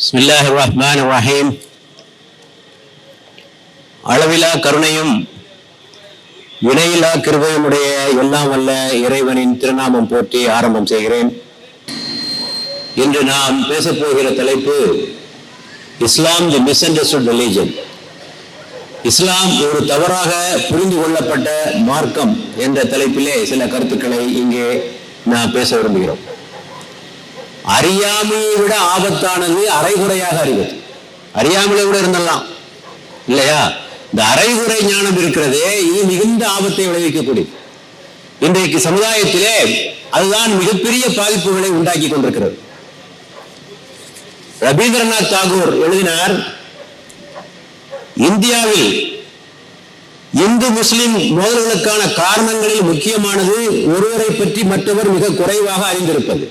بسم الله الرحمن الرحيم அளவிலா கருணையும் இணையில்லா கிருபையுடைய எல்லாம் வல்ல இறைவனின் திருநாமம் போற்றி ஆரம்பம் செய்கிறேன் இன்று நாம் பேசப் போகிற தலைப்பு Islam the misunderstood religion Islam ஒரு தவறாக புரிந்து கொள்ளப்பட்ட மார்க்கம் என்ற தலைப்பிலே சில கருத்துக்களை இங்கே நான் பேச விரும்புகிறோம் அறியாமையை விட ஆபத்தானது அரைகுறையாக அறிவது. அறியாமலே கூட இருந்தலாம். இல்லையா? இந்த அரைகுறை ஞானம் இருக்கிறதே இது மிகுந்த ஆபத்தை விளைவிக்கக்கூடியது. இன்றைக்கு சமுதாயத்திலே அதுதான் மிகப்பெரிய பாதிப்புகளை உண்டாக்கி கொண்டிருக்கிறது. ரவீந்திரநாத் தாகூர் எழுதினார் இந்தியாவில் இந்து முஸ்லிம் மோதல்களுக்கான காரணங்களில் முக்கியமானது ஒருவரை பற்றி மற்றவர் மிக குறைவாக அறிந்திருப்பது.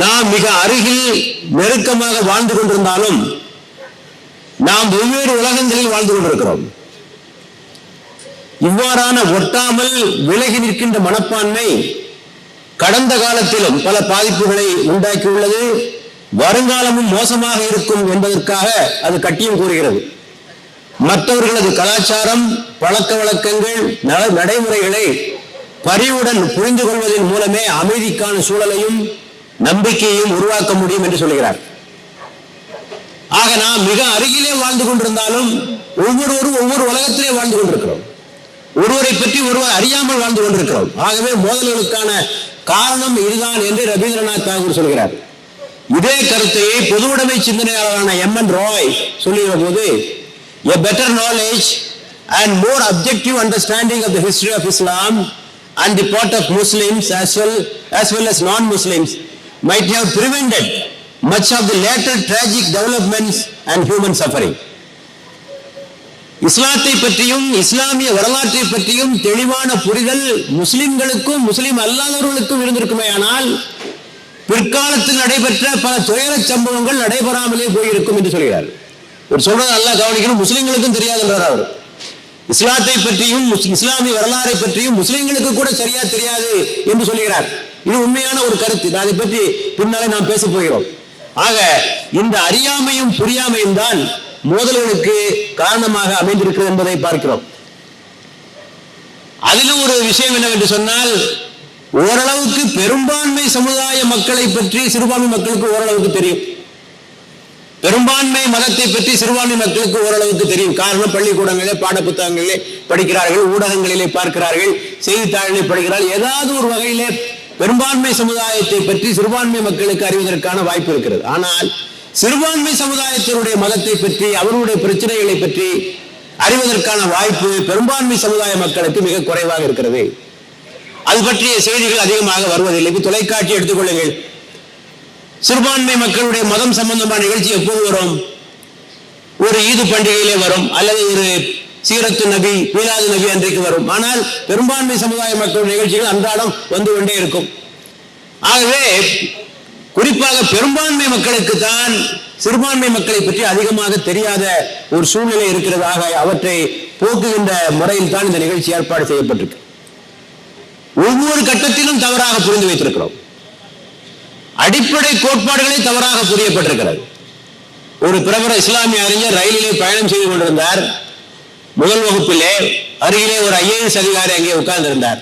நாம் மிக அருகில் நெருக்கமாக வாழ்ந்து கொண்டிருந்தாலும் நாம் வெவ்வேறு உலகங்களில் வாழ்ந்து கொண்டிருக்கிறோம். இவ்வாறான ஒட்டாமல் விலகி நிற்கின்ற மனப்பான்மை கடந்த காலத்திலும் பல பாதிப்புகளை உண்டாக்கியுள்ளது. வருங்காலமும் மோசமாக இருக்கும் என்பதற்காக அது கட்டியம் கூறுகிறது. மற்றவர்களது கலாச்சாரம் பழக்க வழக்கங்கள் நடைமுறைகளை பரிவுடன் புரிந்து கொள்வதன் மூலமே அமைதிக்கான சூழலையும் நம்பிக்கையையும் உருவாக்க முடியும் என்று சொல்கிறார் ஆக நாம் மிக அருகிலே வாழ்ந்து கொண்டிருந்தாலும் ஒவ்வொருவரும் ஒவ்வொரு உலகத்திலே வாழ்ந்து கொண்டிருக்கிறோம். ஒருவரை பற்றி ஒருவர் அறியாமல் வாழ்ந்து கொண்டிருக்கிறோம். ஆகவே மோதல்களுக்கான காரணம் இதுதான் என்று ரவீந்திரநாத் தாகூர் சொல்கிறார். இதே கருத்தை பொதுவுடைமை சிந்தனையாளரான எம் என் ராய் சொல்லுகிற போது a better knowledge and more objective understanding of the history of Islam and the part of Muslims as well as well as non Muslims might have prevented much of the later tragic developments and human suffering. இஸ்லாத்தை பற்றியும் இஸ்லாமிய வரலாற்றை பற்றியும் தெளிவான புரிதல் முஸ்லிம்களுக்கும் முஸ்லிம் அல்லாதவர்களுக்கும் இருந்திருக்குமே ஆனால் பிற்காலத்தில் நடைபெற்ற பல துயர சம்பவங்கள் நடைபெறாமலே போயிருக்கும் என்று சொல்கிறார். ஒரு சொல்றது நல்லா கவனிக்கணும் முஸ்லிம்களுக்கும் தெரியாதுன்றார் அவர். இஸ்லாத்தை பற்றியும் இஸ்லாமிய வரலாறை பற்றியும் முஸ்லிம்களுக்கு கூட சரியா தெரியாது என்று சொல்கிறார். இது உண்மையான ஒரு கருத்து. நான் அதை பற்றி பின்னாலே நாம் பேச போகிறோம். ஆக இந்த அறியாமையும் புரியாமையும் தான் மோதல்களுக்கு காரணமாக அமைந்திருக்கிறது என்பதை பார்க்கிறோம். அதிலும் ஒரு விஷயம் என்னவென்று சொன்னால் ஓரளவுக்கு பெரும்பான்மை சமுதாய மக்களை பற்றி சிறுபான்மை மக்களுக்கு ஓரளவுக்கு தெரியும். பெரும்பான்மை மதத்தை பற்றி சிறுபான்மை மக்களுக்கு ஓரளவுக்கு தெரியும். காரணம் பள்ளிக்கூடங்களிலே பாடப்புத்தகங்களிலே படிக்கிறார்கள் ஊடகங்களிலே பார்க்கிறார்கள் செய்தித்தாளிலே படிக்கிறார்கள். ஏதாவது ஒரு வகையிலே பெரும்பான்மை சமுதாயத்தை பற்றி சிறுபான்மை மக்களுக்கு அறிவதற்கான வாய்ப்பு இருக்கிறது. ஆனால் சிறுபான்மை சமுதாயத்தினுடைய மதத்தை பற்றி அவருடைய பிரச்சனைகளை பற்றி அறிவதற்கான வாய்ப்பு பெரும்பான்மை சமுதாய மக்களுக்கு மிக குறைவாக இருக்கிறது. அது பற்றிய செய்திகள் அதிகமாக வருவதில்லை. இப்போ தொலைக்காட்சி எடுத்துக்கொள்ளுங்கள் சிறுபான்மை மக்களுடைய மதம் சம்பந்தமான நிகழ்ச்சி எப்போது வரும்? ஒரு ஈது பண்டிகையிலே வரும் அல்லது ஒரு சீரத்து நபி மீலாது நபி அன்றைக்கு வரும். ஆனால் பெரும்பான்மை சமுதாய மக்கள் நிகழ்ச்சிகள் அன்றாடம் வந்து கொண்டே இருக்கும். ஆகவே குறிப்பாக பெரும்பான்மை மக்களுக்கு தான் சிறுபான்மை மக்களை பற்றி அதிகமாக தெரியாத ஒரு சூழ்நிலை இருக்கிறதாக அவற்றை போக்குகின்ற முறையில் தான் இந்த நிகழ்ச்சி ஏற்பாடு செய்யப்பட்டிருக்கு. ஒவ்வொரு கட்டத்திலும் தவறாக புரிந்து வைத்திருக்கிறோம். அடிப்படை கோட்பாடுகளே தவறாக புரியப்பட்டிருக்கிறது. ஒரு பிரபல இஸ்லாமிய அறிஞர் ரயிலிலே பயணம் செய்து கொண்டிருந்தார். முதல் வகுப்பிலே அருகிலே ஒரு ஐஏஎஸ் அதிகாரி அங்கே உட்கார்ந்திருந்தார்.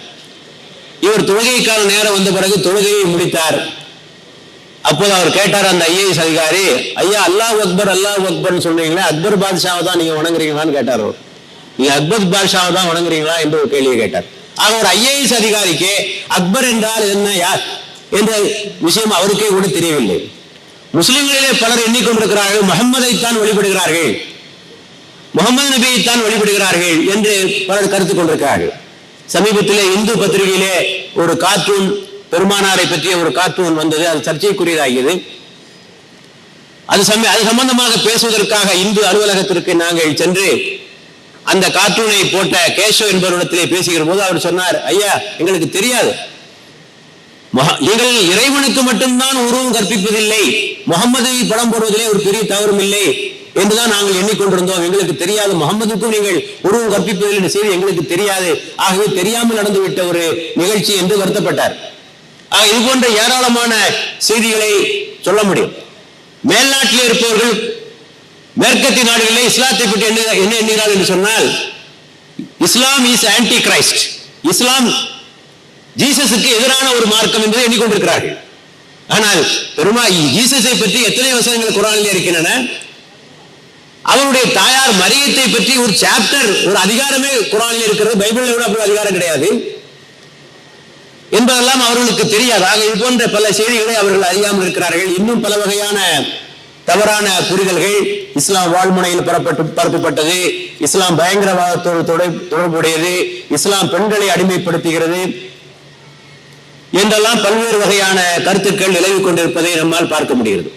இவர் தொழுகைக்கான நேரம் வந்த பிறகு தொழுகையை முடித்தார். அப்போது அவர் கேட்டார் அந்த ஐஏஎஸ் அதிகாரி ஐயா அல்லாஹ் அக்பர் அல்லாஹ் அக்பர்னு சொன்னீங்களே அக்பர் பாதுஷாவை தான் நீங்க வணங்குறீங்களான்னு கேட்டார் அவர். நீங்க அக்பர் பாதுஷாவை தான் வணங்குறீங்களா? என்று ஒரு கேள்வியை கேட்டார். ஆக ஒரு ஐஏஎஸ் அதிகாரிக்கு அக்பர் என்றால் என்ன யார்? என்ற விஷயம் அவருக்கே கூட தெரியவில்லை. முஸ்லிம்களிலே பலர் எண்ணிக்கொண்டிருக்கிறார்கள் முகம்மதைத்தான் வழிபடுகிறார்கள். முகமது நபியைத்தான் வழிபடுகிறார்கள் என்று பலர் கருத்து கொண்டிருக்கிறார்கள். சமீபத்திலே இந்து பத்திரிகையிலே ஒரு கார்ட்டூன் பெருமானாரை பற்றிய ஒரு கார்ட்டூன் வந்தது. அது சர்ச்சைக்குரியதாகியது. அது சம அது சம்பந்தமாக பேசுவதற்காக இந்து அலுவலகத்திற்கு நாங்கள் சென்று அந்த கார்ட்டூனை போட்ட கேஷவ் என்பவரிடத்திலே பேசுகிற போது அவர் சொன்னார் ஐயா எங்களுக்கு தெரியாது. நீங்கள் இறைவனுக்கு மட்டும்தான் உருவம் கற்பிப்பதில்லை. முகம்மதை படம் போடுவதிலே ஒரு பெரிய தவறும் இல்லை. என்றுதான் நாங்கள் எண்ணிக்கொண்டிருந்தோம். எங்களுக்கு தெரியாது. முகமதுக்கும் நீங்கள் உருவம் கற்பிப்பதில் என்ற செய்தி எங்களுக்கு தெரியாது. ஆகவே தெரியாமல் நடந்துவிட்ட ஒரு நிகழ்ச்சி என்று வருத்தப்பட்டார். இது போன்ற ஏராளமான செய்திகளை சொல்ல முடியும். மேல்நாட்டில் இருப்பவர்கள் மேற்கத்திய நாடுகளில் இஸ்லாத்தை பற்றி என்ன என்ன எண்ணுகிறார் என்று சொன்னால் Islam is anti Christ Islam ஜீசஸுக்கு எதிரான ஒரு மார்க்கம் என்பதை எண்ணிக்கொண்டிருக்கிறார்கள். ஆனால் பெருமா ஜீசஸை பற்றி எத்தனை வசனங்கள் குரானில் இருக்கின்றன? அவருடைய தாயார் மரியத்தை பற்றி ஒரு சாப்டர் ஒரு அதிகாரமே குரானில் இருக்கிறது. பைபிளில் விட அப்படி அதிகாரம் கிடையாது. என்பதெல்லாம் அவர்களுக்கு தெரியாது. ஆக இது போன்ற பல செய்திகளை அவர்கள் அறியாமல் இருக்கிறார்கள். இன்னும் பல வகையான தவறான புரிதல்கள் இஸ்லாம் வாழ்முனையில் பரப்பட்டு பரப்பப்பட்டது. இஸ்லாம் பயங்கரவாதத்தோடு தொடர்புடையது. இஸ்லாம் பெண்களை அடிமைப்படுத்துகிறது என்றெல்லாம் பல்வேறு வகையான கருத்துக்கள் நிலவிக் கொண்டிருப்பதை நம்மால் பார்க்க முடிகிறது.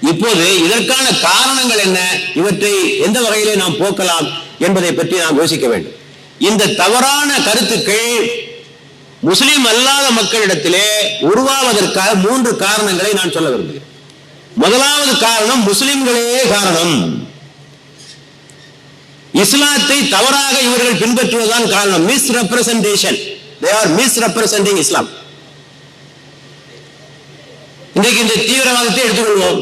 இப்போது இதற்கான காரணங்கள் என்ன? இவற்றை எந்த வகையிலே நாம் போக்கலாம் என்பதை பற்றி நாம் யோசிக்க வேண்டும். இந்த தவறான கருத்துக்கள் முஸ்லிம் அல்லாத மக்களிடத்திலே உருவாவதற்காக மூன்று காரணங்களை நான் சொல்ல விரும்புகிறேன். முதலாவது காரணம் முஸ்லிம்களே காரணம். இஸ்லாத்தை தவறாக இவர்கள் பின்பற்றுவதுதான் காரணம். Misrepresentation they are misrepresenting Islam இன்றைக்கு இந்த தீவிரவாதத்தை எடுத்துக்கொள்வோம்.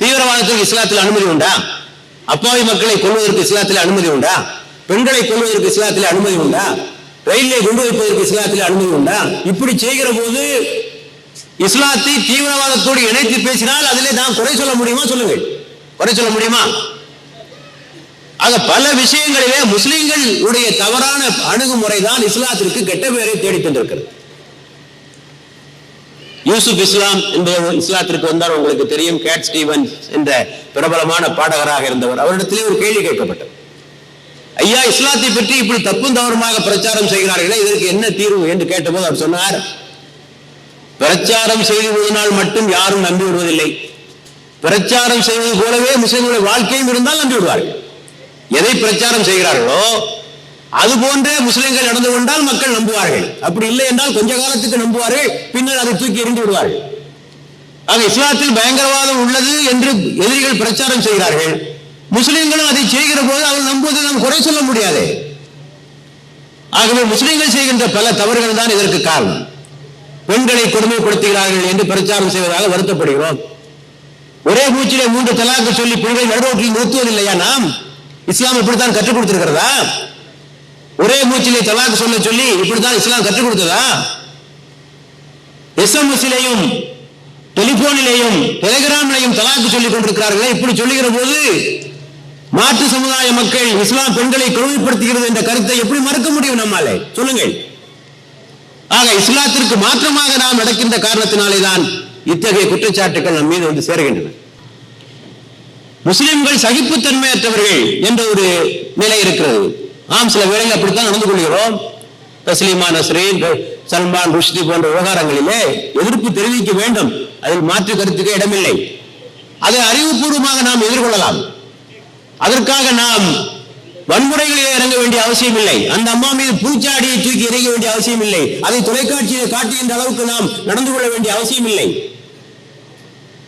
தீவிரவாதத்துக்கு இஸ்லாத்தில் அனுமதி உண்டா? அப்பாவி மக்களை கொள்வதற்கு இஸ்லாத்தில் அனுமதி உண்டா? பெண்களை கொள்வதற்கு இஸ்லாத்தில் அனுமதி உண்டா? ரயிலே கொண்டு வைப்பதற்கு இஸ்லாத்தில் அனுமதி உண்டா? இப்படி செய்கிற போது இஸ்லாத்தை தீவிரவாதத்தோடு இணைத்து பேசினால் அதிலே தான் குறை சொல்ல முடியுமா சொல்லுங்கள் குறை சொல்ல முடியுமா? ஆக பல விஷயங்களிலே முஸ்லிம்கள் உடைய தவறான அணுகுமுறை தான் இஸ்லாத்திற்கு கெட்ட பெயரை தேடி தந்திருக்கிறது. யூசுப் இஸ்லாம் என்பவர் இஸ்லாத்திற்கு வந்தார். உங்களுக்கு தெரியும் கேட் ஸ்டீவன்ஸ் என்ற பிரபலமான பாடகராக இருந்தவர். அவரிடத்திலே ஒரு கேள்வி கேட்கப்பட்டது. ஐயா இஸ்லாத்தை பற்றி இப்படி தப்பும் தவறுமாக பிரச்சாரம் செய்கிறார்களே இதற்கு என்ன தீர்வு என்று கேட்டபோது அவர் சொன்னார் பிரச்சாரம் செய்து விடுவதனால் மட்டும் யாரும் நம்பி விடுவதில்லை. பிரச்சாரம் செய்வது போலவே முஸ்லிம்களுடைய வாழ்க்கையும் இருந்தால் நம்பி விடுவார்கள். எதை பிரச்சாரம் செய்கிறார்களோ அது போன்றே முஸ்லிம்கள் நடந்து கொண்டால் மக்கள் நம்புவார்கள். அப்படி இல்லை என்றால் கொஞ்ச காலத்துக்கு நம்புவார்கள் பின்னர் அதை தூக்கி எறிந்து விடுவார்கள். ஆக இஸ்லாத்தில் பயங்கரவாதம் உள்ளது என்று எதிரிகள் பிரச்சாரம் செய்கிறார்கள். முஸ்லிம்களும் அதை செய்கிற போது அவர் நம்புவதை நாம் குறை சொல்ல முடியாது. ஆகவே முஸ்லிம்கள் செய்கின்ற பல தவறுகள் தான் இதற்கு காரணம். பெண்களை கொடுமைப்படுத்துகிறார்கள் என்று பிரச்சாரம் செய்வதாக வருத்தப்படுகிறோம். ஒரே மூச்சிலே மூன்று தலாக்கு சொல்லி பெண்களை நடுரோட்டில் நிறுத்துவதில்லையா நாம்? இஸ்லாம் இப்படித்தான் கற்றுக் கொடுத்திருக்கிறதா? ஒரே மூச்சிலே தலாக்கு சொல்ல சொல்லி இப்படித்தான் இஸ்லாம் கற்றுக் கொடுத்ததா? எஸ்எம்எஸ்லேயும் டெலிபோனிலேயும் டெலிகிராமிலையும் தலாக்கு சொல்லிக் கொண்டிருக்கிறார்களே. இப்படி சொல்லுகிற போது மாற்று சமுதாய மக்கள் இஸ்லாம் பெண்களை கொடுமைப்படுத்துகிறது என்ற கருத்தை எப்படி மறுக்க முடியும் நம்மாலே? சொல்லுங்கள். ஆக இஸ்லாத்திற்கு மாற்றமாக நாம் நடக்கின்ற காரணத்தினாலே தான் இத்தகைய குற்றச்சாட்டுகள் நம் மீது வந்து சேருகின்றன. முஸ்லிம்கள் சகிப்புத்தன்மையற்றவர்கள் என்ற ஒரு நிலை இருக்கிறது. ஆம் சில வேளைகள் அப்படித்தான் நடந்து கொள்கிறோம். தஸ்லீமா நஸ்ரீன் சல்மான் ருஷ்தி போன்ற விவகாரங்களிலே எதிர்ப்பு தெரிவிக்க வேண்டும். அதில் மாற்று கருத்துக்கு இடமில்லை. அதை அறிவுபூர்வமாக நாம் எதிர்கொள்ளலாம். அதற்காக நாம் வன்முறைகளில் இறங்க வேண்டிய அவசியம் இல்லை அந்த அம்மா மீது பூச்சாடியை தூக்கி இறங்க வேண்டிய அவசியம் இல்லை அதை தொலைக்காட்சியில் காட்டுகின்ற அளவுக்கு நாம் நடந்து கொள்ள வேண்டிய அவசியம் இல்லை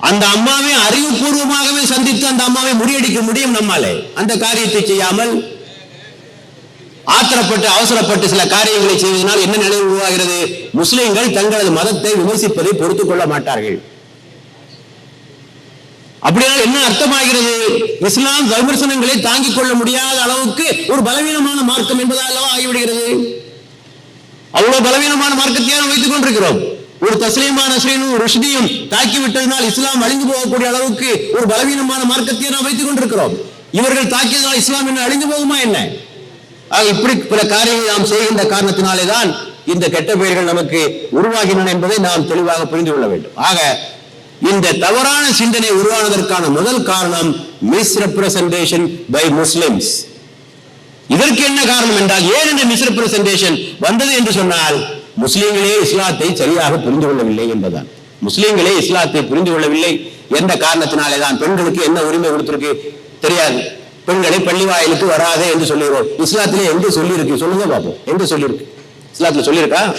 அந்த அம்மாவை அறிவுபூர்வமாகவே சந்தித்து அந்த அம்மாவை முறியடிக்க முடியும் நம்மாலே. அந்த காரியத்தை செய்யாமல் ஆத்திரப்பட்டு அவசரப்பட்டு சில காரியங்களை செய்வதனால் என்ன நிலை உருவாகிறது? முஸ்லிம்கள் தங்களது மதத்தை விமர்சிப்பதை பொறுத்துக் கொள்ள மாட்டார்கள். அப்படியால் என்ன அர்த்தமாகிறது? இஸ்லாம் விமர்சனங்களை தாங்கிக் கொள்ள முடியாத அளவுக்கு ஒரு பலவீனமான மார்க்கம் என்பதாலவா ஆகிவிடுகிறது? அவ்வளவு பலவீனமான மார்க்கத்தை நாம் வைத்துக் கொண்டிருக்கிறோம். ஒரு தஸ்லீமான ஸ்ரீனும் ருஷ்டியும் தாக்கி விட்டதனால் இஸ்லாம் அழிந்து போகக்கூடிய அளவுக்கு ஒரு பலவீனமான மார்க்கத்தையே நாம் வைத்துக் கொண்டிருக்கிறோம். இவர்கள் தாக்கியதால் இஸ்லாம் என்ன அழிந்து போகுமா என்ன? ஆக இப்படி பல காரியங்களை நாம் செய்கின்ற காரணத்தினாலே தான் இந்த கெட்ட பெயர்கள் நமக்கு உருவாகின்றன என்பதை நாம் தெளிவாக புரிந்து கொள்ள வேண்டும். ஆக இந்த தவறான சிந்தனை உருவானதற்கான முதல் காரணம் மிஸ்ரெப்ரசன்டேஷன் பை முஸ்லிம்ஸ். இதற்கு என்ன காரணம் என்றால் ஏன் இந்த மிஸ்ரெப்ரசன்டேஷன் வந்தது என்று சொன்னால் முஸ்லிம்களே இஸ்லாத்தை சரியாக புரிந்து கொள்ளவில்லை என்பதுதான். முஸ்லிம்களே இஸ்லாத்தை புரிந்து கொள்ளவில்லை எந்த காரணத்தினாலே தான் பெண்களுக்கு என்ன உரிமை கொடுத்திருக்கு தெரியாது. பெண்களை பள்ளி வாயிலுக்கு வராதே என்று சொல்லுகிறோம். இஸ்லாத்திலே எங்க சொல்லியிருக்கு சொல்லுங்க பாப்போம். எங்க சொல்லியிருக்கு இஸ்லாத்துல சொல்லியிருக்கா?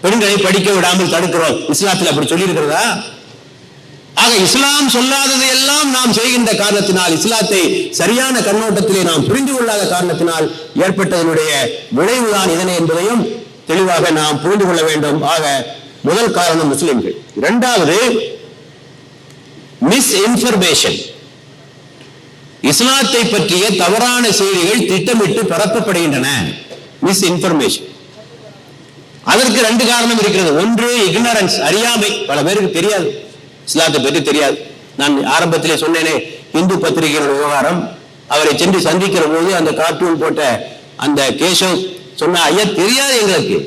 பெண்களை படிக்க விடாமல் தடுக்கிறோம். இஸ்லாத்துல அப்படி சொல்லியிருக்கிறதா? ஆக இஸ்லாம் சொல்லாதது எல்லாம் நாம் செய்கின்ற காரணத்தினால் இஸ்லாத்தை சரியான கண்ணோட்டத்திலே நாம் புரிந்து கொள்ளாத காரணத்தினால் ஏற்பட்டதனுடைய விளைவுதான் இதனை என்பதையும் தெளிவாக நாம் புரிந்து கொள்ள வேண்டும். ஆக முதல் காரணம் முஸ்லிம்கள். இரண்டாவது மிஸ் இன்ஃபர்மேஷன் இஸ்லாத்தை பற்றிய தவறான செய்திகள் திட்டமிட்டு பரப்பப்படுகின்றன. மிஸ்இன்ஃபர்மேஷன் அதற்கு ரெண்டு காரணம் இருக்கிறது. ஒன்று இக்னரன்ஸ் அறியாமை. பல பேருக்கு தெரியாது. இஸ்லாத்தை பற்றி தெரியாது. நான் ஆரம்பத்திலே சொன்னேனே இந்து பத்திரிகையோட விவகாரம். அவரை சென்று சந்திக்கிற போது அந்த கார்ட்டூன் போட்ட அந்த கேசவ் சொன்ன ஐயா தெரியாது எங்களுக்கு.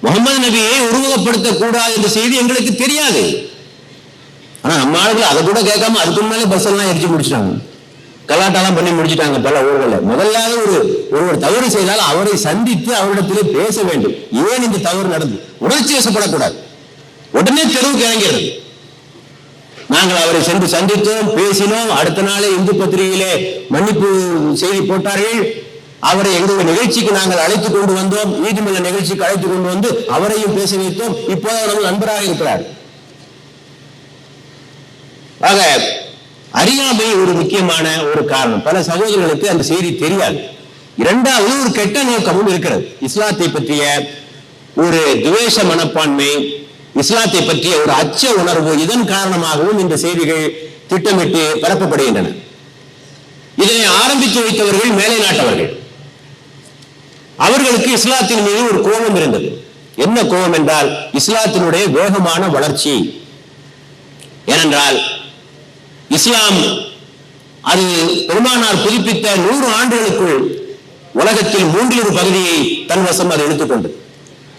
முகமது நபியை உருவகப்படுத்த கூடாது என்ற செய்தி எங்களுக்கு தெரியாது. ஆனா நம்ம ஆளுகள் அதை கூட கேட்காம அதுக்கு முன்னாலே பஸ் எல்லாம் எரிச்சு முடிச்சிட்டாங்க. கலாட்டாலாம் பண்ணி முடிச்சுட்டாங்க பல ஊர்களில். முதலாவது ஒரு ஒருவர் தவறு செய்தால் அவரை சந்தித்து அவரிடத்திலே பேச வேண்டும். ஏன் இந்த தவறு நடந்தது உணர்ச்சி வசப்படக்கூடாது. உடனே தெருவுக்கு இறங்கிறது நாங்கள் அவரை சென்று சந்தித்தோம் பேசினோம். அடுத்த நாளே இந்து பத்திரிகையிலே மன்னிப்பு செய்தி போட்டார்கள். அவரை எங்களுடைய நிகழ்ச்சிக்கு நாங்கள் அழைத்து கொண்டு வந்தோம். நீதிமன்ற நிகழ்ச்சிக்கு அழைத்து கொண்டு வந்து அவரையும் பேச வைத்தோம். இப்போது அவர்கள் நண்பராக இருக்கிறார் ஆக அறியாமை ஒரு முக்கியமான ஒரு காரணம். பல சகோதரர்களுக்கு அந்த செய்தி தெரியாது. இரண்டாவது ஒரு கெட்ட நோக்கமும் இருக்கிறது. இஸ்லாத்தை பற்றிய ஒரு துவேஷ மனப்பான்மை இஸ்லாத்தை பற்றிய ஒரு அச்ச உணர்வு இதன் காரணமாகவும் இந்த செய்திகள் திட்டமிட்டு பரப்பப்படுகின்றன. இதனை ஆரம்பித்து வைத்தவர்கள் மேலை நாட்டவர்கள். அவர்களுக்கு இஸ்லாத்தின் மீது ஒரு கோபம் இருந்தது. என்ன கோபம் என்றால் இஸ்லாத்தினுடைய வேகமான வளர்ச்சி. ஏனென்றால் இஸ்லாம். அது பெருமானார் புதுப்பித்த நூறு ஆண்டுகளுக்குள் உலகத்தில் மூன்றில் ஒரு பகுதியை தன் வசம் அது எடுத்துக்கொண்டது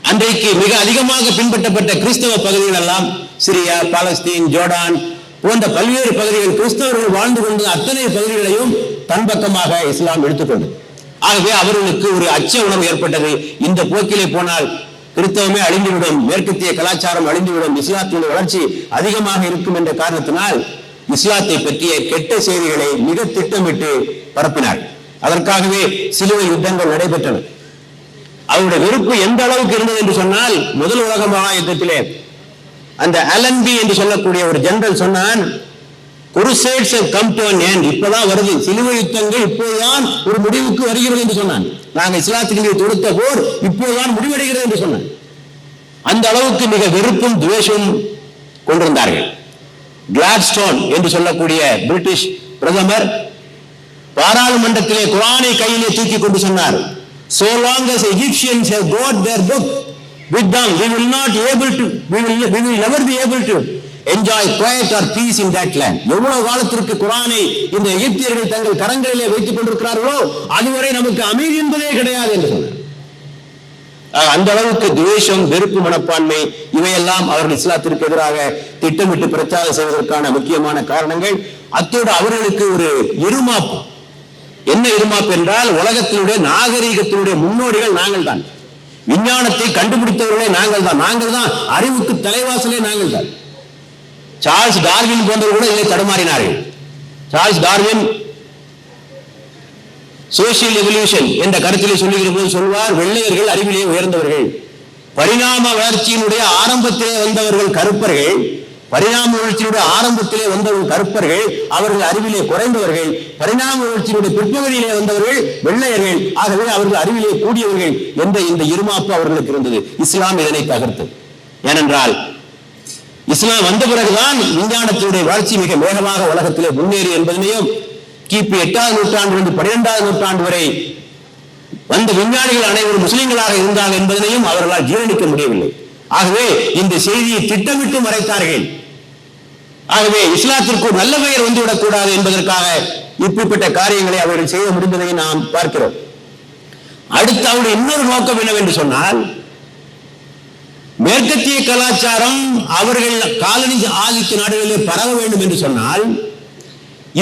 அன்றைக்கு மிக அதிகமாக பின்பற்றப்பட்ட கிறிஸ்தவ பகுதிகள் எல்லாம் சிரியா பாலஸ்தீன் ஜோர்டான் போன்ற பல்வேறு பகுதிகள் கிறிஸ்தவர்கள் வாழ்ந்து கொண்ட அத்தனை பகுதிகளையும் தன் பக்கமாக இஸ்லாம் எடுத்துக்கொண்டது ஆகவே அவர்களுக்கு ஒரு அச்ச உணர்வு ஏற்பட்டது. இந்த போக்கிலே போனால் கிறிஸ்தவமே அழிந்துவிடும் மேற்கத்திய கலாச்சாரம் அழிந்துவிடும் இஸ்லாத்தினுடைய வளர்ச்சி அதிகமாக இருக்கும் என்ற காரணத்தினால் இஸ்லாத்தை பற்றிய கெட்ட செய்திகளை மிக திட்டமிட்டு பரப்பினார். அதற்காகவே சிலுவை யுத்தங்கள் நடைபெற்றன. அவருடைய வெறுப்பு எந்த அளவுக்கு இருந்தது என்று சொன்னால் முதல் உலக மகாயுத்தத்திலே அந்த அலன்பி என்று சொல்லக்கூடிய ஒரு ஜெனரல் சொன்னான் குருசேட்ஸ் கம் டு இப்பதான் வருது. சிலுவை யுத்தங்கள் இப்போதுதான் ஒரு முடிவுக்கு வருகிறது என்று சொன்னான். நாங்கள் இஸ்லாத்துக்கு தொடுத்த போர் இப்போதுதான் முடிவடைகிறது என்று சொன்னான். அந்த அளவுக்கு மிக வெறுப்பும் துவேஷமும் கொண்டிருந்தார்கள். கிளாட்ஸ்டோன் என்று சொல்லக்கூடிய பிரிட்டிஷ் பிரதமர் பாராளுமன்றத்திலே குரானை கையிலே தூக்கி கொண்டு சொன்னார். So long as Egyptians have got their book with them we will not able to we will we will never be able to enjoy quiet or peace in that land. எவ்வளவு காலத்திற்கு குரானை இந்த எகிப்தியர்கள் தங்கள் கரங்களிலே வைத்துக் கொண்டிருக்கிறார்களோ அதுவரை நமக்கு அமைதி என்பதே கிடையாது என்று சொன்னார். அந்த அளவுக்கு துவேஷம் வெறுப்பு மனப்பான்மை இவையெல்லாம் அவர்கள் இஸ்லாத்திற்கு எதிராக திட்டமிட்டு பிரச்சாரம் செய்வதற்கான முக்கியமான காரணங்கள். அத்தோடு அவர்களுக்கு ஒரு இருமாப்பு என்ன இருமாப்பு என்றால் உலகத்தினுடைய நாகரீகத்தினுடைய முன்னோடிகள் நாங்கள் தான் விஞ்ஞானத்தை கண்டுபிடித்தவர்களே நாங்கள் தான் நாங்கள் தான் அறிவுக்கு தலைவாசலே நாங்கள் தான் சார்ல்ஸ் டார்வின் போன்றவர் கூட இதை தடுமாறினார்கள். சார்ல்ஸ் டார்வின் சோசியல் எவல்யூஷன் என்ற கருத்திலே சொல்லுகிற போது சொல்வார் வெள்ளையர்கள் அறிவிலே உயர்ந்தவர்கள். பரிணாம வளர்ச்சியினுடைய ஆரம்பத்திலே வந்தவர்கள் கருப்பர்கள். பரிணாம வளர்ச்சியினுடைய ஆரம்பத்திலே வந்தவர்கள் கருப்பர்கள். அவர்கள் அறிவிலே குறைந்தவர்கள். பரிணாம வளர்ச்சியினுடைய பிற்பகுதியிலே வந்தவர்கள் வெள்ளையர்கள். ஆகவே அவர்கள் அறிவிலே கூடியவர்கள் என்ற இந்த இருமாப்பு அவர்களுக்கு இருந்தது. இஸ்லாம் இதனை தகர்த்தது ஏனென்றால் இஸ்லாம் வந்த பிறகுதான் விஞ்ஞானத்தினுடைய வளர்ச்சி மிக வேகமாக உலகத்திலே முன்னேறி என்பதனையும் கிபி எட்டாவது நூற்றாண்டிலிருந்து பன்னிரெண்டாவது நூற்றாண்டு வரை வந்த விஞ்ஞானிகள் அனைவரும் முஸ்லிம்களாக இருந்தார்கள் என்பதனையும் அவர்களால் ஜீரணிக்க முடியவில்லை. ஆகவே இந்த செய்தியை திட்டமிட்டு மறைத்தார்கள். ஆகவே இஸ்லாத்திற்கு நல்ல பெயர் வந்துவிடக் கூடாது என்பதற்காக இப்படிப்பட்ட காரியங்களை அவர்கள் செய்ய முடிந்ததை நாம் பார்க்கிறோம். அடுத்து அவருடைய இன்னொரு நோக்கம் என்னவென்று சொன்னால் மேற்கத்திய கலாச்சாரம் அவர்கள் காலனி ஆதிக்க நாடுகளிலே பரவ வேண்டும் என்று சொன்னால்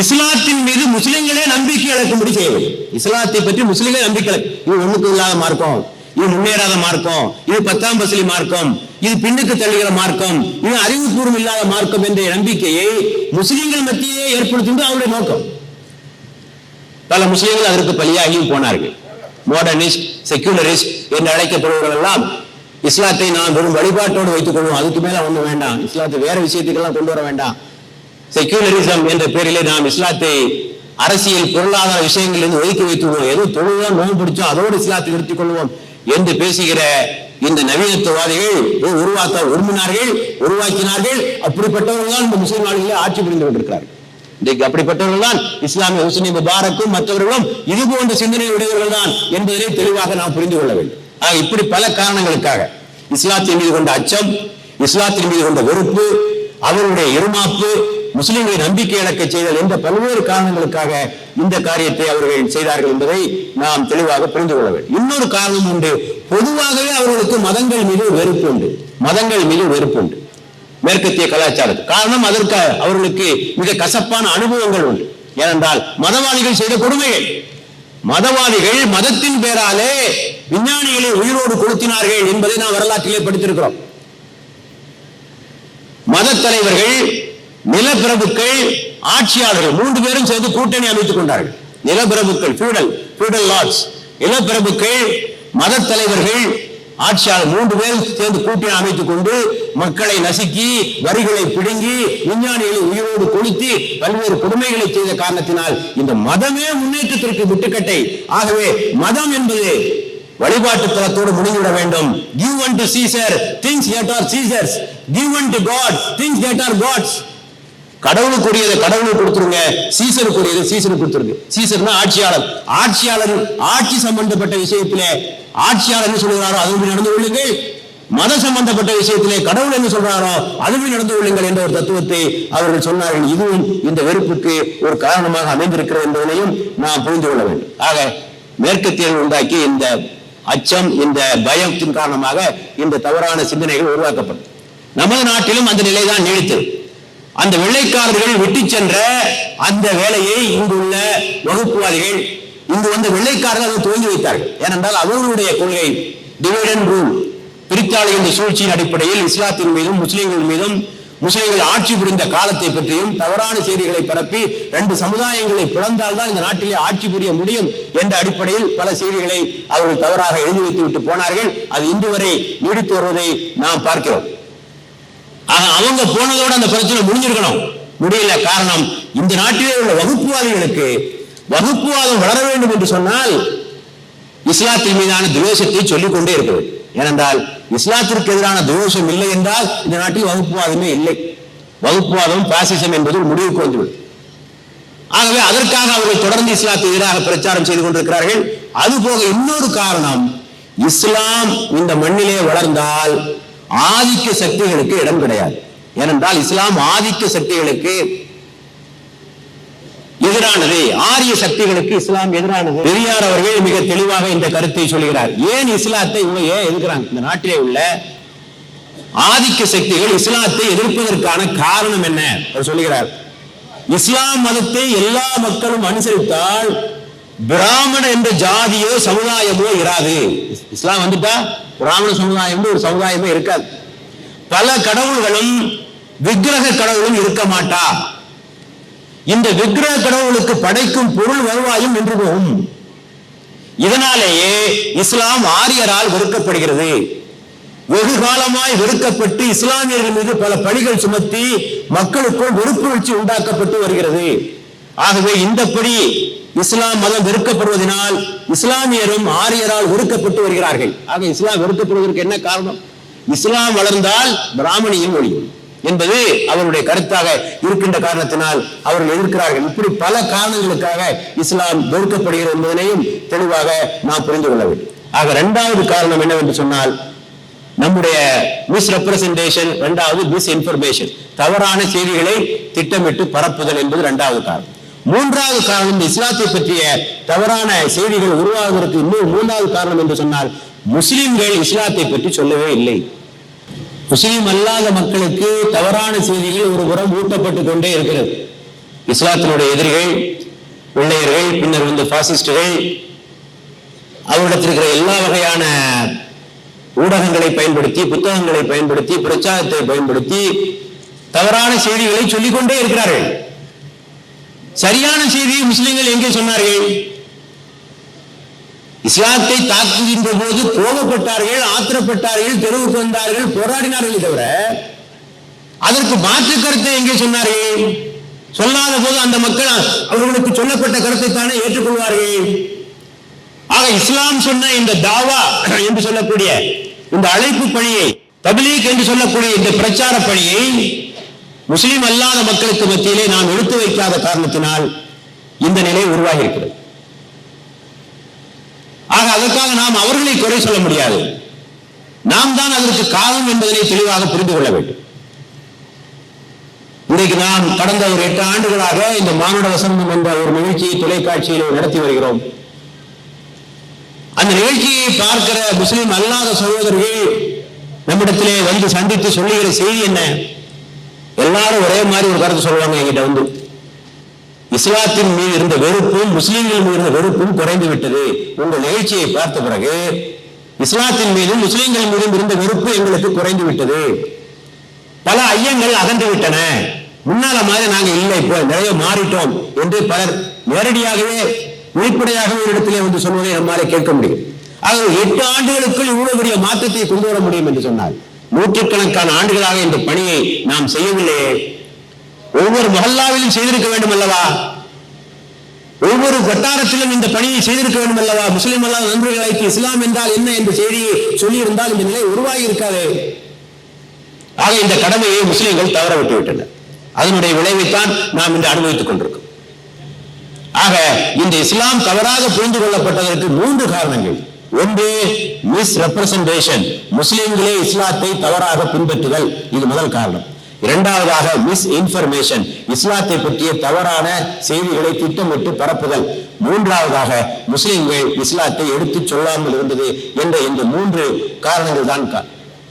இஸ்லாத்தின் மீது முஸ்லிம்களே நம்பிக்கை இழக்கும்படி செய்ய வேண்டும் இஸ்லாத்தை பற்றி முஸ்லிம்களே நம்பிக்கை இது ஒண்ணுக்கு இல்லாத மார்க்கம். இது முன்னேறாத மார்க்கம். இது பத்தாம் பசலி மார்க்கம். இது பின்னுக்கு தள்ளுகிற மார்க்கம். இது அறிவுபூர்வம் இல்லாத மார்க்கம் என்ற நம்பிக்கையை முஸ்லிம்கள் மத்தியே ஏற்படுத்துவது அவருடைய நோக்கம். பல முஸ்லிம்கள் அதற்கு பலியாகியும் போனார்கள். மாடர்னிஸ்ட் செக்யூலரிஸ்ட் என்று அழைக்கப்படுபவர்கள் எல்லாம் இஸ்லாத்தை நாம் வெறும் வழிபாட்டோடு வைத்துக் கொள்வோம். அதுக்கு மேல ஒண்ணும் வேண்டாம். இஸ்லாத்தை வேற விஷயத்துக்கெல்லாம் கொண்டு வர வேண்டாம். செக்யூலரிசம் என்ற பெயரிலே நாம் இஸ்லாத்தை அரசியல் பொருளாதார விஷயங்களிலிருந்து ஒதுக்கி வைத்துள்ளோம். ஏதோ தொழுதான் நோய் பிடிச்சோம் அதோடு இஸ்லாத்தை நிறுத்திக் கொள்வோம் என்று பேசுகிற இந்த நவீனத்துவாதிகள் உருவாக்க விரும்பினார்கள் உருவாக்கினார்கள். அப்படிப்பட்டவர்கள் தான் இந்த முஸ்லிம் நாடுகளில் ஆட்சி புரிந்து கொண்டிருக்கிறார்கள். இன்றைக்கு அப்படிப்பட்டவர்கள் தான் இஸ்லாமிய ஹுசனி முபாரக்கும் மற்றவர்களும் இது போன்ற சிந்தனை உடையவர்கள் தான் என்பதனை தெளிவாக நாம் புரிந்து கொள்ள வேண்டும். ஆக இப்படி பல காரணங்களுக்காக இஸ்லாத்தின் மீது கொண்ட அச்சம் இஸ்லாத்தின் மீது கொண்ட வெறுப்பு அவருடைய இருமாப்பு முஸ்லிம்களை நம்பிக்கை இழக்க செய்தல் என்ற பல்வேறு காரணங்களுக்காக இந்த காரியத்தை அவர்கள் செய்தார்கள் என்பதை நாம் தெளிவாக புரிந்து கொள்ள வேண்டும். இன்னொரு காரணம் உண்டு. பொதுவாகவே அவர்களுக்கு மதங்கள் மீது வெறுப்பு உண்டு. மதங்கள் மீது வெறுப்பு உண்டு. மேற்கத்திய கலாச்சாரம் காரணம் அதற்கு அவர்களுக்கு மிக கசப்பான அனுபவங்கள் உண்டு. ஏனென்றால் மதவாதிகள் செய்த கொடுமைகள். மதவாதிகள் மதத்தின் பேராலே விஞ்ஞானிகளை உயிரோடு கொளுத்தினார்கள் என்பதை நாம் வரலாற்றிலே படித்திருக்கிறோம். மத தலைவர்கள் நிலப்பிரபுக்கள் ஆட்சியாளர்கள் மூன்று பேரும் சேர்ந்து கூட்டணி அமைத்துக் கொண்டார்கள். நிலப்பிரபுக்கள் ஃபியூடல் லார்ட்ஸ் நிலப்பிரபுக்கள் மத தலைவர்கள் ஆட்சியாளர் மூன்று பேரும் சேர்ந்து கூட்டணி அமைத்துக் கொண்டு மக்களை நசுக்கி வரிகளை பிடுங்கி விஞ்ஞானிகளை உயிரோடு கொளுத்தி பல்வேறு கொடுமைகளை செய்த காரணத்தினால் இந்த மதமே முன்னேற்றத்திற்கு விட்டுக்கட்டை. ஆகவே மதம் என்பது வழிபாட்டு தலத்தோடு முடிந்துவிட வேண்டும். Give unto Caesar things that are Caesar's give unto God things that are God's கடவுளுக்குரியதை கடவுளுக்கு கொடுத்துருங்க. சீசனுக்குரியதை சீசனுக்கு கொடுத்துருங்க சீசர்னா ஆட்சியாளர். ஆட்சியாளர் ஆட்சி சம்பந்தப்பட்ட விஷயத்திலே ஆட்சியாளர் என்ன சொல்கிறாரோ அதுபடி நடந்து கொள்ளுங்கள். மத சம்பந்தப்பட்ட விஷயத்திலே கடவுள் என்ன சொல்றாரோ அதுவே நடந்து கொள்ளுங்கள் என்ற ஒரு தத்துவத்தை அவர்கள் சொன்னார்கள். இதுவும் இந்த வெறுப்புக்கு ஒரு காரணமாக அமைந்திருக்கிறது என்பதனையும் நாம் புரிந்து கொள்ள வேண்டும். ஆக மேற்கத்தியர்கள் உண்டாக்கி இந்த அச்சம் இந்த பயத்தின் காரணமாக இந்த தவறான சிந்தனைகள் உருவாக்கப்படும். நமது நாட்டிலும் அந்த நிலைதான் நீடித்தது. அந்த வெள்ளைக்காரர்கள் விட்டு சென்ற அந்த வேலையை இங்குள்ள வகுப்புவாதிகள் இங்கு வந்த வெள்ளைக்காரர்கள் அதை துவங்கி வைத்தார்கள். ஏனென்றால் அவர்களுடைய கொள்கை டிவைடன் ரூல் பிரித்தாளி என்ற சூழ்ச்சியின் அடிப்படையில் இஸ்லாத்தின் மீதும் முஸ்லிம்கள் மீதும் முஸ்லிம்கள் ஆட்சி புரிந்த காலத்தை பற்றியும் தவறான செய்திகளை பரப்பி ரெண்டு சமுதாயங்களை பிளந்தால்தான் இந்த நாட்டிலே ஆட்சி புரிய முடியும் என்ற அடிப்படையில் பல செய்திகளை அவர்கள் தவறாக எழுதி வைத்து விட்டு போனார்கள். அது இன்று வரை நீடித்து வருவதை நாம் பார்க்கிறோம். அவங்க போனதோட அந்த பிரச்சனை முடிஞ்சிருக்கணும். முடியல காரணம் இந்த நாட்டிலே உள்ள வகுப்புவாதிகளுக்கு வகுப்புவாதம் வளர வேண்டும் என்று சொன்னால் இஸ்லாத்தின் மீதான துவேஷத்தை சொல்லிக் கொண்டே ஏனென்றால் இஸ்லாத்திற்கு எதிரான துவேஷம் இல்லை என்றால் இந்த நாட்டில் வகுப்புவாதமே இல்லை. வகுப்புவாதம் பாசிசம் என்பது ஒரு முடிவுக்கு வந்துவிடும். ஆகவே அதற்காக அவர்கள் தொடர்ந்து இஸ்லாத்துக்கு எதிராக பிரச்சாரம் செய்து கொண்டிருக்கிறார்கள். அது போக இன்னொரு காரணம் இஸ்லாம் இந்த மண்ணிலே வளர்ந்தால் ஆதிக்க சக்திகளுக்கு இடம் கிடையாது. ஏனென்றால் இஸ்லாம் ஆதிக்க சக்திகளுக்கு எதிரானது. ஆரிய சக்திகளுக்கு இஸ்லாம் எதிரானது. பெரியார் அவர்கள் மிக தெளிவாக இந்த கருத்தை சொல்கிறார். ஏன் இஸ்லாத்தை இவங்க ஏன் எதிர்க்கிறாங்க? இந்த நாட்டிலே உள்ள ஆதிக்க சக்திகள் இஸ்லாத்தை எதிர்ப்பதற்கான காரணம் என்ன? அவர் சொல்லுகிறார் இஸ்லாம் மதத்தை எல்லா மக்களும் அனுசரித்தால் பிராமண என்ற ஜாதியோ சமுதாயமோ இராது. இஸ்லாம் வந்துட்டா பிராமண சமுதாயம் ஒரு சமுதாயமே இருக்காது. பல கடவுள்களும் விக்கிரக கடவுளும் இருக்க மாட்டா. இந்த விக்கிரக கடவுளுக்கு படைக்கும் பொருள் வருவாயும் நின்று போகும். இதனாலேயே இஸ்லாம் ஆரியரால் வெறுக்கப்படுகிறது. வெகு காலமாய் வெறுக்கப்பட்டு இஸ்லாமியர்கள் மீது பல பணிகள் சுமத்தி மக்களுக்குள் வெறுப்புணர்ச்சி உண்டாக்கப்பட்டு வருகிறது. ஆகவே இந்தப்படி இஸ்லாம் மதம் வெறுக்கப்படுவதனால் இஸ்லாமியரும் ஆரியரால் வெறுக்கப்பட்டு வருகிறார்கள். ஆக இஸ்லாம் வெறுக்கப்படுவதற்கு என்ன காரணம்? இஸ்லாம் வளர்ந்தால் பிராமணியும் ஒழியும் என்பது அவருடைய கருத்தாக இருக்கின்ற காரணத்தினால் அவர்கள் எதிர்க்கிறார்கள். இப்படி பல காரணங்களுக்காக இஸ்லாம் வெறுக்கப்படுகிறது என்பதனையும் தெளிவாக நாம் புரிந்து கொள்ள வேண்டும். ஆக இரண்டாவது காரணம் என்னவென்று சொன்னால் நம்முடைய மிஸ் ரெப்ரசன்டேஷன் இரண்டாவது மிஸ் இன்ஃபர்மேஷன் தவறான செய்திகளை திட்டமிட்டு பரப்புதல் என்பது இரண்டாவது காரணம். மூன்றாவது காரணம் இந்த இஸ்லாத்தை பற்றிய தவறான செய்திகள் உருவாகுவதற்கு இன்னும் மூன்றாவது காரணம் என்று சொன்னால் முஸ்லிம்கள் இஸ்லாத்தை பற்றி சொல்லவே இல்லை. முஸ்லிம் அல்லாத மக்களுக்கு தவறான செய்திகள் ஒரு புறம் ஊட்டப்பட்டு கொண்டே இருக்கிறது. இஸ்லாத்தினுடைய எதிரிகள் வெள்ளையர்கள் பின்னர் வந்து பாசிஸ்டுகள் அவரிடத்தில் இருக்கிற எல்லா வகையான ஊடகங்களை பயன்படுத்தி புத்தகங்களை பயன்படுத்தி பிரச்சாரத்தை பயன்படுத்தி தவறான செய்திகளை சொல்லிக்கொண்டே இருக்கிறார்கள். சரியான செய்தியை முஸ்லிம்கள் எங்கே சொன்னார்கள்? இஸ்லாத்தை தாக்குகின்ற போது கோபப்பட்டார்கள் ஆத்திரப்பட்டார்கள் தெருவுக்கு வந்தார்கள் போராடினார்கள் தவிர அதற்கு மாற்று கருத்தை எங்கே சொன்னார்கள்? சொல்லாத போது அந்த மக்கள் அவர்களுக்கு சொல்லப்பட்ட கருத்தை தானே ஏற்றுக்கொள்வார்கள். ஆக இஸ்லாம் சொன்ன இந்த தாவா என்று சொல்லக்கூடிய இந்த அழைப்பு பணியை தபிலீக் என்று சொல்லக்கூடிய இந்த பிரச்சார பணியை முஸ்லிம் அல்லாத மக்களுக்கு மத்தியிலே நாம் எடுத்து வைக்காத காரணத்தினால் இந்த நிலை உருவாகி இருக்கிறது ஆக அதற்காக நாம் அவர்களை குறை சொல்ல முடியாது. நாம் தான் அதற்கு காரணம் என்பதனை தெளிவாக புரிந்து கொள்ள வேண்டும். இன்றைக்கு நாம் கடந்த ஒரு எட்டு ஆண்டுகளாக இந்த மானுட வசந்தம் என்ற ஒரு நிகழ்ச்சியை தொலைக்காட்சியில் நடத்தி வருகிறோம். அந்த நிகழ்ச்சியை பார்க்கிற முஸ்லிம் அல்லாத சகோதரர்கள் நம்மிடத்திலே வந்து சந்தித்து சொல்லுகிற செய்தி என்ன? எல்லாரும் ஒரே மாதிரி ஒரு கருத்து சொல்லுவாங்க என்கிட்ட வந்து. இஸ்லாத்தின் மீது இருந்த வெறுப்பும் முஸ்லீம்கள் மீது இருந்த வெறுப்பும் குறைந்து விட்டது. உங்கள் நிகழ்ச்சியை பார்த்த பிறகு இஸ்லாத்தின் மீதும் முஸ்லீம்கள் மீதும் இருந்த வெறுப்பு எங்களுக்கு குறைந்து விட்டது. பல ஐயங்கள் அகன்று விட்டன. முன்னால மாதிரி நாங்க இல்லை இப்போ நிறைய மாறிட்டோம் என்று பலர் நேரடியாகவே வெளிப்படையாகவே ஒரு இடத்திலே வந்து சொல்வதை நம்மால கேட்க முடியும். ஆக எட்டு ஆண்டுகளுக்குள் இவ்வளவு பெரிய மாற்றத்தை கொண்டு வர முடியும் என்று சொன்னார் நூற்றுக்கணக்கான ஆண்டுகளாக இந்த பணியை நாம் செய்யவில்லையே ஒவ்வொரு மஹல்லாவிலும் செய்திருக்க வேண்டும் அல்லவா ஒவ்வொரு வட்டாரத்திலும் இந்த பணியை செய்திருக்க வேண்டும் அல்லவா முஸ்லிம் அல்லாத நண்பர்களுக்கு இஸ்லாம் என்றால் என்ன என்ற செய்தியை சொல்லியிருந்தால் இந்த நிலை உருவாகி இருக்காது. ஆக இந்த கடமையை முஸ்லிம்கள் தவற விட்டு விட்டனர் அதனுடைய விளைவைத்தான் நாம் இன்று அனுபவித்துக் கொண்டிருக்கோம் ஆக இந்த இஸ்லாம் தவறாக புரிந்து கொள்ளப்பட்டதற்கு மூன்று காரணங்கள். ஒன்று மிஸ் ரெப்ரசன்டேஷன் முஸ்லிம்களே இஸ்லாத்தை தவறாக பின்பற்றுதல். இது முதல் காரணம். இரண்டாவதாக மிஸ் இன்ஃபர்மேஷன் இஸ்லாத்தை பற்றிய தவறான செய்திகளை திட்டமிட்டு பரப்புதல். மூன்றாவதாக முஸ்லிம்கள் இஸ்லாத்தை எடுத்துச் சொல்லாமல் இருந்தது என்ற இந்த மூன்று காரணங்கள் தான்